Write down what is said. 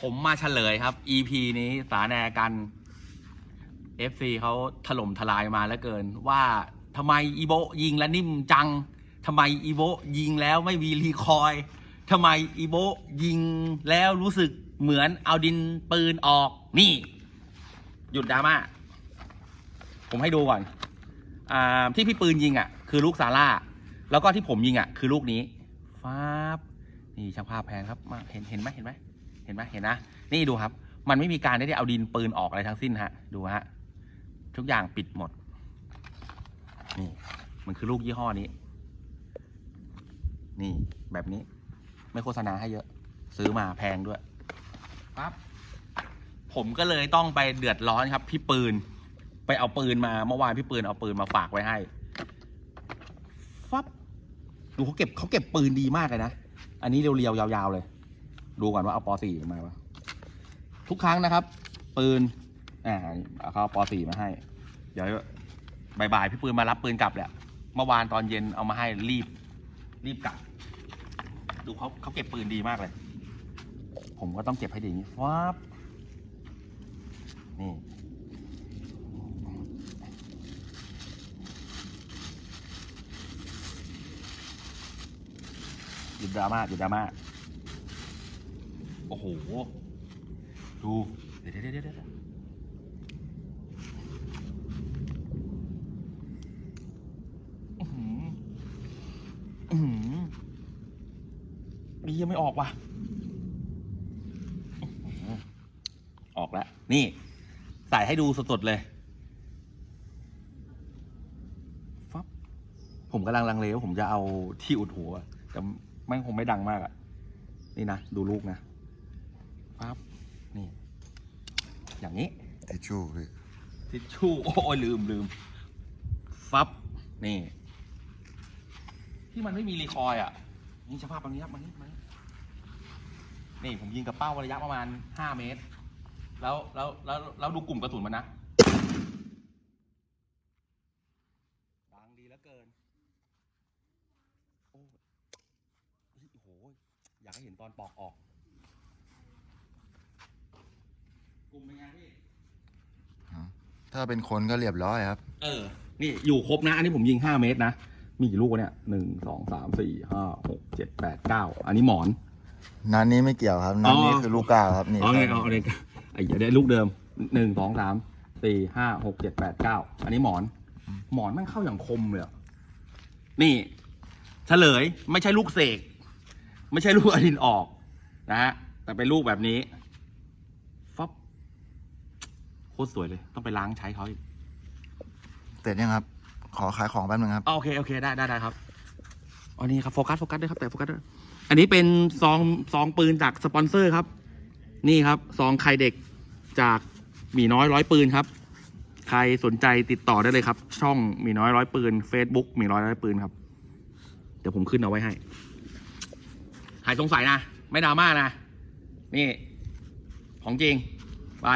ผมมาเฉลยครับ EP นี้สาแนกัน FC เขาถล่มทลายมาแล้วเกิน ว่าทำไมอีโบยิงแล้วนิ่มจังทำไมอีโบยิงแล้วไม่มีรีคอยทำไมอีโบยิงแล้วรู้สึกเหมือนเอาดินปืนออกนี่ หยุดดราม่าผมให้ดูก่อนอที่พี่ปืนยิงอะ คือลูกซาร่า แล้วก็ที่ผมยิงอะ คือลูกนี้ฟ้าบนี่ช่างภาพแพนครับมาเห็นเห็นไหมเห็นไหม เห็นไหมเห็นนะ นี่ดูครับ มันไม่มีการได้เอาดินปืนออกอะไรทั้งสิ้นฮะ ดูฮะ ทุกอย่างปิดหมด นี่ มันคือลูกยี่ห้อนี้ นี่แบบนี้ ไม่โฆษณาให้เยอะ ซื้อมาแพงด้วยปั๊บผมก็เลยต้องไปเดือดร้อนครับ พี่ปืน ไปเอาปืนมาเมื่อวานพี่ปืนเอาปืนมาฝากไว้ให้ฟับดูเขาเก็บเขาเก็บปืนดีมากเลยนะ อันนี้เรียวๆยาว ๆ เลย ดูก่อนว่าเอาป .4 มาปะทุกครั้งนะครับ ปืนอ่าเขาเอาป .4 มาให้ เดี๋ยวบ่ายๆพี่ปืนมารับปืนกลับแหละเมื่อวานตอนเย็นเอามาให้รีบ รีบกลับ ดูเขาเขาเก็บปืนดีมากเลย ผมก็ต้องเก็บให้ดีนี้ฟับนี่หยุดดราม่าหยุดดราม่า โอ้โห ดู เดี๋ยวเดี๋ยวเดี๋ยวนี่ยังไม่ออกว่ะออหือออกแล้ว นี่ ใส่ให้ดูสดๆเลยฟับผมกำลังลังเลว่าผมจะเอาที่อุดหัว แต่แม่งคงไม่ดังมากอะนี่นะ ดูลูกนะ ปั๊บนี่ อย่างนี้ทิชชู่พี่ทิชชู่โอ้ยลืมลืมฟับนี่ ที่มันไม่มีรีคอยล์อะนี่สภาพตรงนี้ครับมันนี่มันนี่ผมยิงกับเป้าระยะประมาณห้าเมตร แล้วแล้วแล้วแล้วดูกลุ่มกระสุนมันนะดังดีเหลือเกินโอ้เฮ้ยโอ้โหอยากให้เห็นตอนปอกออก กลุ่มเป็นไงพี่ ถ้าเป็นคนก็เรียบร้อยครับ เออ นี่อยู่ครบนะ อันนี้ผมยิงห้าเมตรนะ มีกี่ลูกวะเนี่ยหนึ่งสองสามสี่ห้าหกเจ็ดแปดเก้าอันนี้หมอน นั้นนี้ไม่เกี่ยวครับ นั้นนี้อ๋อคือลูกก้าครับนี่อ๋อเนี่ยเอาเอาเลยไอ้เดี๋ยวได้ลูกเดิมหนึ่งสองสามสี่ห้าหกเจ็ดแปดเก้าอันนี้หมอน หมอนแมันเข้าอย่างคมเลยอะนี่เฉลยไม่ใช่ลูกเสก ไม่ใช่ลูกอดินออกนะฮะแต่เป็นลูกแบบนี้ฟับโคตรสวยเลย ต้องไปล้างใช้เขาอีกเสร็จยังครับ ขอขายของแป๊บนึงครับโอเคโอเคได้ได้ได้ครับอันนี้ครับโฟกัสโฟกัสด้วยครับแต่โฟกัสด้วยอันนี้เป็นซองซองปืนจากสปอนเซอร์ครับ นี่ครับซองไข่เด็กจากหมีน้อยร้อยปืนครับ ใครสนใจติดต่อได้เลยครับ ช่องหมีน้อยร้อยปืน Facebook หมีน้อยร้อยปืนครับ เดี๋ยวผมขึ้นเอาไว้ให้ หายสงสัยนะ ไม่ดราม่านะ นี่ ของจริง ไป